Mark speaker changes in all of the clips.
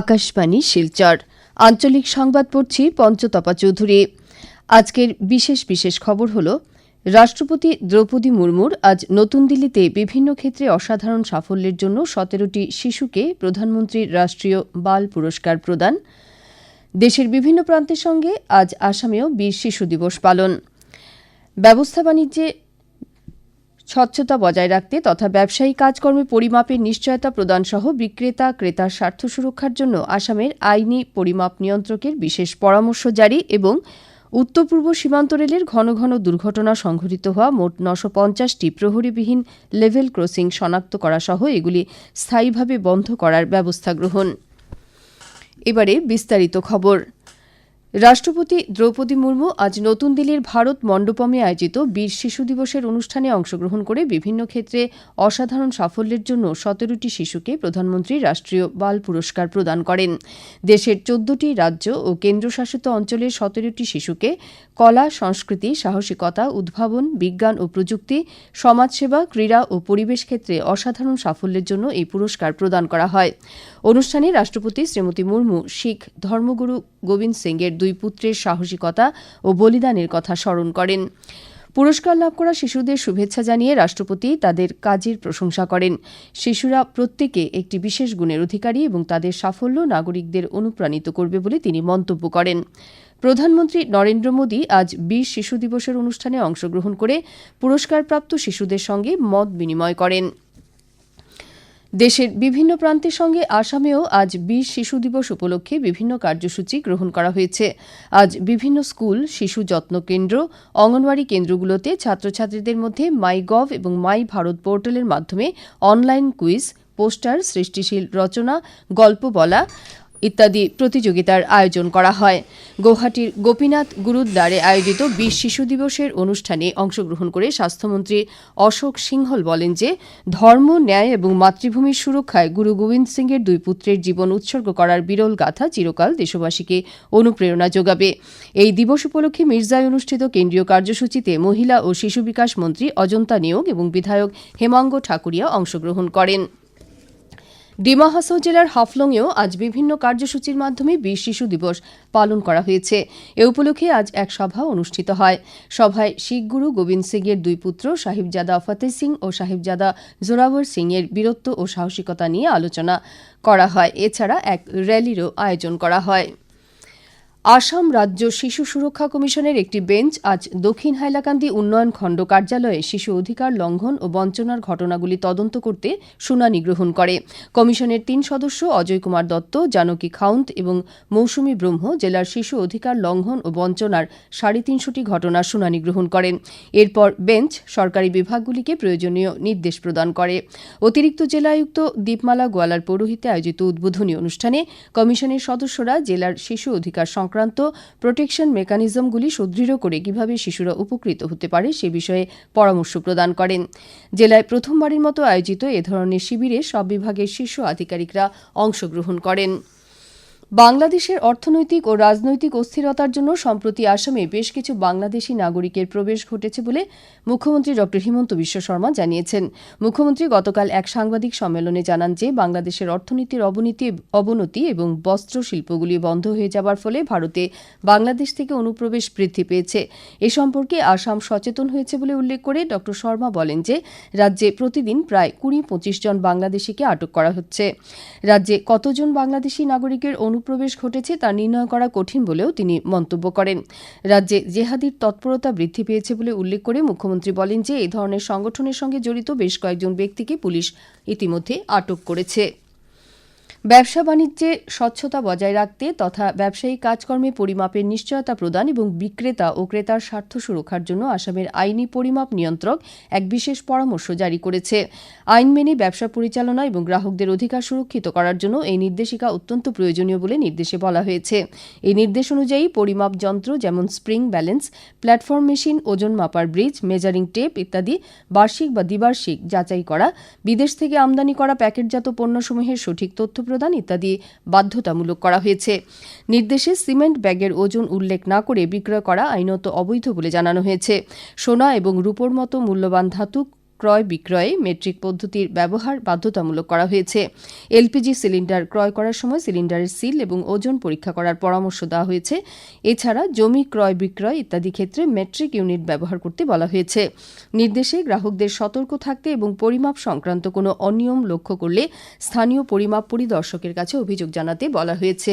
Speaker 1: আকাশবাণী, শিলচর। আঞ্চলিক সংবাদ পড়ছি পঞ্চতপা চৌধুরী। আজকের বিশেষ বিশেষ খবর হল, রাষ্ট্রপতি দ্রৌপদী মুর্মুর আজ নতুন দিল্লিতে বিভিন্ন ক্ষেত্রে অসাধারণ সাফল্যের জন্য সতেরোটি শিশুকে প্রধানমন্ত্রীর রাষ্ট্রীয় বাল পুরস্কার প্রদান। দেশের বিভিন্ন প্রান্তের সঙ্গে আজ আসামেও বীর শিশু দিবস পালন। ব্যবস্থা বাণিজ্যে স্বচ্ছতা বজায় রাখতে তথা ব্যবসায়ী কাজকর্মে পরিমাপের নিশ্চয়তা প্রদানসহ বিক্রেতা, ক্রেতার স্বার্থ সুরক্ষার জন্য আসামের আইনি পরিমাপ নিয়ন্ত্রকের বিশেষ পরামর্শ জারি এবং উত্তর পূর্ব সীমান্ত রেলের ঘন ঘন দুর্ঘটনা সংঘটিত হওয়া মোট নশো পঞ্চাশটি প্রহরীবিহীন লেভেল ক্রসিং শনাক্ত করা সহ এগুলি স্থায়ীভাবে বন্ধ করার ব্যবস্থা গ্রহণ। এবারে বিস্তারিত খবর। রাষ্ট্রপতি দ্রৌপদী মুর্মু আজ নতুন দিল্লির ভারত মণ্ডপমে আয়োজিত বীর শিশু দিবসের অনুষ্ঠানে অংশগ্রহণ করে বিভিন্ন ক্ষেত্রে অসাধারণ সাফল্যের জন্য সতেরোটি শিশুকে প্রধানমন্ত্রী রাষ্ট্রীয় বাল পুরস্কার প্রদান করেন। দেশের চোদ্দটি রাজ্য ও কেন্দ্রশাসিত অঞ্চলের সতেরোটি শিশুকে কলা, সংস্কৃতি, সাহসিকতা, উদ্ভাবন, বিজ্ঞান ও প্রযুক্তি, সমাজসেবা, ক্রীড়া ও পরিবেশ ক্ষেত্রে অসাধারণ সাফল্যের জন্য এই পুরস্কার প্রদান করা হয়। অনুষ্ঠানে রাষ্ট্রপতি শ্রীমতী মুর্মু শিখ ধর্মগুরু গোবিন্দ সিংয়ের দুই পুত্রের সাহসিকতা ও বলিদানের কথা স্মরণ করেন। পুরস্কার লাভ করা শিশুদের শুভেচ্ছা জানিয়ে রাষ্ট্রপতি তাদের কাজের প্রশংসা করেন। শিশুরা প্রত্যেকে একটি বিশেষ গুণের অধিকারী এবং তাদের সাফল্য নাগরিকদের অনুপ্রাণিত করবে বলে তিনি মন্তব্য করেন। প্রধানমন্ত্রী নরেন্দ্র মোদী আজ বীর শিশু দিবসের অনুষ্ঠানে অংশগ্রহণ করে পুরস্কারপ্রাপ্ত শিশুদের সঙ্গে মত বিনিময় করেন। দেশের বিভিন্ন প্রান্তের সঙ্গে আসামেও আজ বীর শিশু দিবস উপলক্ষে বিভিন্ন কার্যসূচি গ্রহণ করা হয়েছে। আজ বিভিন্ন স্কুল, শিশু যত্ন কেন্দ্র, অঙ্গনওয়াড়ি কেন্দ্রগুলোতে ছাত্রছাত্রীদের মধ্যে মাই গভ এবং মাই ভারত পোর্টালের মাধ্যমে অনলাইন কুইজ, পোস্টার, সৃষ্টিশীল রচনা, গল্প বলা ইত্যাদি প্রতিযোগিতার আয়োজন করা হয়। গৌহাটির গোপীনাথ গুরুদ্বারে আয়োজিত বিশ শিশু দিবসের অনুষ্ঠানে অংশগ্রহণ করে স্বাস্থ্যমন্ত্রী অশোক সিংহল বলেন যে, ধর্ম, ন্যায় এবং মাতৃভূমির সুরক্ষায় গুরু গোবিন্দ সিংয়ের দুই পুত্রের জীবন উৎসর্গ করার বিরল গাথা চিরকাল দেশবাসীকে অনুপ্রেরণা যোগাবে। এই দিবস উপলক্ষে মির্জায় অনুষ্ঠিত কেন্দ্রীয় কার্যসূচিতে মহিলা ও শিশু বিকাশ মন্ত্রী অজন্তা নিয়োগ এবং বিধায়ক হেমাঙ্গ ঠাকুরিয়া অংশগ্রহণ করেন। ডিমা হাসাও জেলার হাফলংয়েও আজ বিভিন্ন কার্যসূচির মাধ্যমে বীর শিশু দিবস পালন করা হয়েছে। এ উপলক্ষে আজ এক সভা অনুষ্ঠিত হয়। সভায় শিখ গুরু গোবিন্দ এর দুই পুত্র সাহিবজাদা ফতেহ সিং ও সাহিবজাদা জোরাবর সিং এর বীরত্ব ও সাহসিকতা নিয়ে আলোচনা করা হয়। এছাড়া এক র্যালিরও আয়োজন করা হয়। আসাম রাজ্য শিশু সুরক্ষা কমিশনের একটি বেঞ্চ আজ দক্ষিণ হাইলাকান্দি উন্নয়ন খণ্ড কার্যালয়ে শিশু অধিকার লঙ্ঘন ও বঞ্চনার ঘটনাগুলি তদন্ত করতে শুনানি গ্রহণ করে। কমিশনের তিন সদস্য অজয় কুমার দত্ত, জানকী খাউন্ত এবং মৌসুমী ব্রহ্ম জেলার শিশু অধিকার লঙ্ঘন ও বঞ্চনার সাড়ে তিনশোটি ঘটনার শুনানি গ্রহণ করেন। এরপর বেঞ্চ সরকারি বিভাগগুলিকে প্রয়োজনীয় নির্দেশ প্রদান করে। অতিরিক্ত জেলা আয়ুক্ত দীপমালা গোয়ালার পৌরোহিতে আয়োজিত উদ্বোধনী অনুষ্ঠানে কমিশনের সদস্যরা জেলার শিশু অধিকার সংক্রান্ত প্রোটেকশন মেকানিজমগুলি সুদৃঢ় করে কীভাবে শিশুরা উপকৃত হতে পারে সে বিষয়ে পরামর্শ প্রদান করেন। জেলায় প্রথমবারের মতো আয়োজিত এ ধরনের শিবিরে সব বিভাগের শীর্ষ আধিকারিকরা অংশগ্রহণ করেন। বাংলাদেশের অর্থনৈতিক ও রাজনৈতিক অস্থিরতার জন্য সম্প্রতি আসামে বেশ কিছু বাংলাদেশী নাগরিকের প্রবেশ ঘটেছে বলে মুখ্যমন্ত্রী ড হিমন্ত বিশ্ব শর্মা জানিয়েছেন। মুখ্যমন্ত্রী গতকাল এক সাংবাদিক সম্মেলনে জানান যে, বাংলাদেশের অর্থনীতির অবনতি অবনতি এবং বস্ত্র শিল্পগুলি বন্ধ হয়ে যাবার ফলে ভারতে বাংলাদেশ থেকে অনুপ্রবেশ বৃদ্ধি পেয়েছে। এ সম্পর্কে আসাম সচেতন হয়েছে বলে উল্লেখ করে ড শর্মা বলেন যে, রাজ্যে প্রতিদিন প্রায় কুড়ি পঁচিশ জন বাংলাদেশিকে আটক করা হচ্ছে। রাজ্যে কতজন বাংলাদেশি নাগরিকের অনুপ্রবেশ ঘটেছে তা নির্ণয় করা কঠিন বলেও তিনি মন্তব্য করেন। রাজ্যে জেহাদির তৎপরতা বৃদ্ধি পেয়েছে বলে উল্লেখ করে মুখ্যমন্ত্রী বলেন যে এই ধরনের সংগঠনের সঙ্গে জড়িত বেশ কয়েকজন ব্যক্তিকে পুলিশ ইতিমধ্যে আটক করেছে। ব্যবসা বাণিজ্যে স্বচ্ছতা বজায় রাখতে তথা ব্যবসায়ী কাজকর্মে পরিমাপের নিশ্চয়তা প্রদান এবং বিক্রেতা ও ক্রেতার স্বার্থ সুরক্ষার জন্য আসামের আইনি পরিমাপ নিয়ন্ত্রক এক বিশেষ পরামর্শ জারি করেছে। আইন মেনে ব্যবসা পরিচালনা এবং গ্রাহকদের অধিকার সুরক্ষিত করার জন্য এই নির্দেশিকা অত্যন্ত প্রয়োজনীয় বলে নির্দেশে বলা হয়েছে। এই নির্দেশ অনুযায়ী পরিমাপ যন্ত্র যেমন স্প্রিং ব্যালেন্স, প্ল্যাটফর্ম মেশিন, ওজন মাপার ব্রিজ, মেজারিং টেপ ইত্যাদি বার্ষিক বা দ্বিবার্ষিক যাচাই করা, বিদেশ থেকে আমদানি করা প্যাকেটজাত পণ্যসমূহের সঠিক তথ্য প্রদান ইত্যাদি বাধ্যতামূলক করা হয়েছে। নির্দেশে সিমেন্ট ব্যাগের ওজন উল্লেখ না করে বিক্রয় করা আইনত অবৈধ বলে জানানো হয়েছে। সোনা এবং রূপোর মতো মূল্যবান ধাতু ক্রয় বিক্রয়ে মেট্রিক পদ্ধতির ব্যবহার বাধ্যতামূলক করা হয়েছে। এলপিজি সিলিন্ডার ক্রয় করার সময় সিলিন্ডারের সিল এবং ওজন পরীক্ষা করার পরামর্শ দেওয়া হয়েছে। এছাড়া জমি ক্রয় বিক্রয় ইত্যাদি ক্ষেত্রে মেট্রিক ইউনিট ব্যবহার করতে বলা হয়েছে। নির্দেশে গ্রাহকদের সতর্ক থাকতে এবং পরিমাপ সংক্রান্ত কোনো অনিয়ম লক্ষ্য করলে স্থানীয় পরিমাপ পরিদর্শকের কাছে অভিযোগ জানাতে বলা হয়েছে।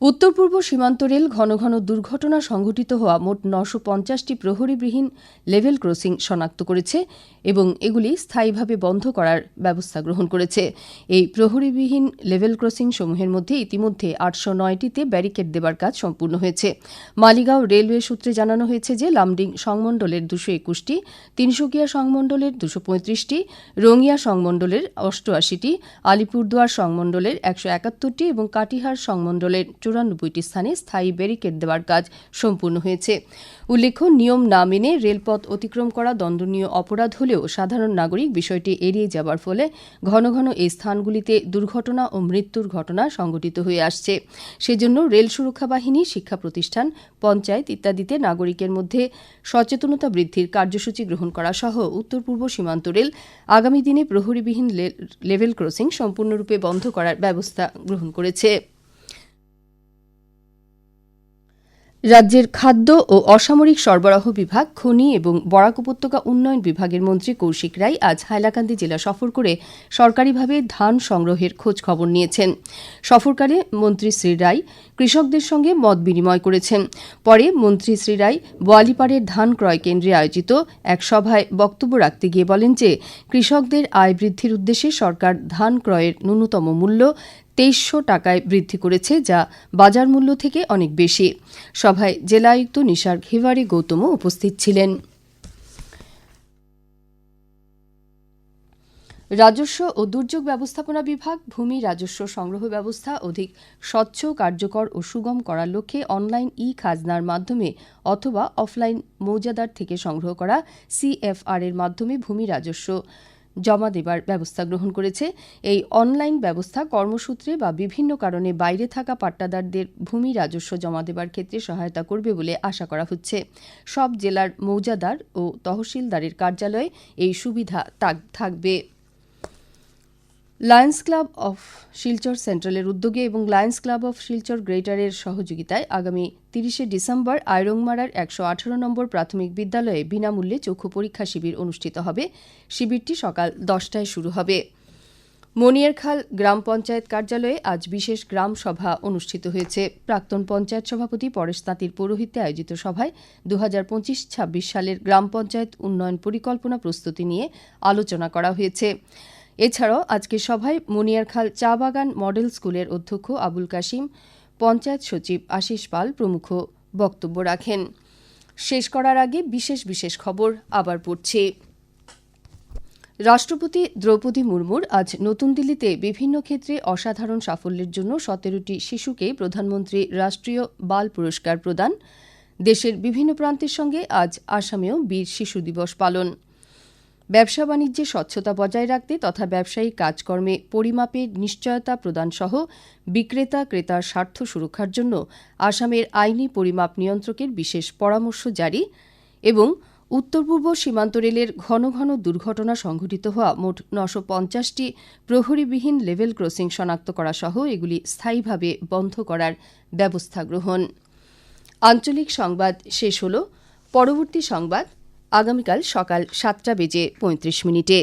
Speaker 1: উত্তর পূর্ব সীমান্ত রেল ঘন ঘন দুর্ঘটনা সংঘটিত হওয়া মোট নশো পঞ্চাশটি প্রহরীবিহীন লেভেল ক্রসিং শনাক্ত করেছে এবং এগুলি স্থায়ীভাবে বন্ধ করার ব্যবস্থা গ্রহণ করেছে। এই প্রহরীবিহীন লেভেল ক্রসিং সমূহের মধ্যে ইতিমধ্যে আটশো নয়টিতে ব্যারিকেড দেবার কাজ সম্পূর্ণ হয়েছে। মালিগাঁও রেলওয়ে সূত্রে জানানো হয়েছে যে লামডিং সংমণ্ডলের দুশো একুশটি তিনশুকিয়া সংমণ্ডলের দুশো পঁয়ত্রিশটি রঙিয়া সংমণ্ডলের অষ্টআশিটি, আলিপুরদুয়ার সংমণ্ডলের একশো একাত্তরটি এবং কাটিহার সংমণ্ডলের চুরানব্বইটি স্থানে স্থায়ী ব্যারিকেড দেওয়ার কাজ সম্পূর্ণ হয়েছে। উল্লেখ্য, নিয়ম না মেনে রেলপথ অতিক্রম করা দণ্ডনীয় অপরাধ হলেও সাধারণ নাগরিক বিষয়টি এড়িয়ে যাবার ফলে ঘন ঘন এই স্থানগুলিতে দুর্ঘটনা ও মৃত্যুর ঘটনা সংঘটিত হয়ে আসছে। সেজন্য রেল সুরক্ষা বাহিনী, শিক্ষা প্রতিষ্ঠান, পঞ্চায়েত ইত্যাদিতে নাগরিকের মধ্যে সচেতনতা বৃদ্ধির কার্যসূচি গ্রহণ করা সহ উত্তর পূর্ব সীমান্ত রেল আগামী দিনে প্রহরীবিহীন লেভেল ক্রসিং সম্পূর্ণরূপে বন্ধ করার ব্যবস্থা গ্রহণ করেছে। রাজ্যের খাদ্য ও অসামরিক সরবরাহ বিভাগ, খনি এবং বরাক উপত্যকা উন্নয়ন বিভাগের মন্ত্রী কৌশিক রায় আজ হাইলাকান্দি জেলা সফর করে সরকারিভাবে ধান সংগ্রহের খোঁজ খবর নিয়েছেন। সফরকালে মন্ত্রী শ্রী রায় কৃষকদের সঙ্গে মত বিনিময় করেছেন। পরে মন্ত্রী শ্রী রায় বোয়ালিপাড়ের ধান ক্রয় কেন্দ্রে আয়োজিত এক সভায় বক্তব্য রাখতে গিয়ে বলেন যে, কৃষকদের আয় বৃদ্ধির উদ্দেশ্যে সরকার ধান ক্রয়ের ন্যূনতম মূল্য তেইশশো টাকায় বৃদ্ধি করেছে, যা বাজার মূল্য থেকে অনেক বেশি। সভায় জেলা আয়ুক্ত নিশার ঘিভারি গৌতম উপস্থিত ছিলেন। রাজস্ব ও দুর্যোগ ব্যবস্থাপনা বিভাগ, ভূমি রাজস্ব সংগ্রহ ব্যবস্থা অধিক স্বচ্ছ, কার্যকর ও সুগম করার লক্ষ্যে অনলাইন ই খাজনার মাধ্যমে অথবা অফলাইন মৌজাদার থেকে সংগ্রহ করা সিএফআর এর মাধ্যমে ভূমি রাজস্ব। জমা দেবার ব্যবস্থা গ্রহণ করেছে। এই অনলাইন ব্যবস্থা কর্মসূত্রে বা বিভিন্ন কারণে বাইরে থাকা পাট্টাদারদের ভূমি রাজস্ব জমা দেবার ক্ষেত্রে সহায়তা করবে বলে আশা করা হচ্ছে। সব জেলার মৌজাদার ও তহসিলদারের কার্যালয়ে এই সুবিধা থাকবে। লায়ন্স ক্লাব অফ শিলচর সেন্ট্রালের উদ্যোগে এবং লায়ন্স ক্লাব অফ শিলচর গ্রেটারের সহযোগিতায় আগামী তিরিশে ডিসেম্বর আয়রংমারার একশো আঠারো নম্বর প্রাথমিক বিদ্যালয়ে বিনামূল্যে চক্ষু পরীক্ষা শিবির অনুষ্ঠিত হবে। শিবিরটি সকাল দশটায় শুরু হবে। মনিয়ারখাল গ্রাম পঞ্চায়েত কার্যালয়ে আজ বিশেষ গ্রাম সভা অনুষ্ঠিত হয়েছে। প্রাক্তন পঞ্চায়েত সভাপতি পরেশ তাঁতির পৌরোহিত্যে আয়োজিত সভায় দু হাজার পঁচিশ ছাব্বিশ সালের গ্রাম পঞ্চায়েত উন্নয়ন পরিকল্পনা প্রস্তুতি নিয়ে আলোচনা করা হয়েছে। এছাড়াও আজকে সভায় মুনিয়ারখাল চা বাগান মডেল স্কুলের অধ্যক্ষ আবুল কাশিম, পঞ্চায়েত সচিব আশিস পাল প্রমুখ বক্তব্য রাখেন। শেষ করার আগে বিশেষ বিশেষ খবর আবার পড়ছে। রাষ্ট্রপতি দ্রৌপদী মুর্মুর আজ নতুন দিল্লিতে বিভিন্ন ক্ষেত্রে অসাধারণ সাফল্যের জন্য সতেরোটি শিশুকে প্রধানমন্ত্রী রাষ্ট্রীয় বাল পুরস্কার প্রদান। দেশের বিভিন্ন প্রান্তের সঙ্গে আজ আসামেও বীর শিশু দিবস পালন। ব্যবসা বাণিজ্যে স্বচ্ছতা বজায় রাখতে তথা ব্যবসায়িক কাজকর্মে পরিমাপের নিশ্চয়তা প্রদান সহ বিক্রেতা, ক্রেতার স্বার্থ সুরক্ষার জন্য আসামের আইনি পরিমাপ নিয়ন্ত্রকের বিশেষ পরামর্শ জারি এবং উত্তর পূর্ব সীমান্ত রেলের ঘন ঘন দুর্ঘটনা সংঘটিত হওয়া মোট নশো পঞ্চাশটি প্রহরীবিহীন লেভেল ক্রসিং শনাক্ত করা সহ এগুলি স্থায়ীভাবে বন্ধ করার ব্যবস্থা গ্রহণ। আঞ্চলিক সংবাদ শেষ হল। পরবর্তী সংবাদ আগামীকাল সকাল সাতটা বেজে পঁয়ত্রিশ মিনিটে।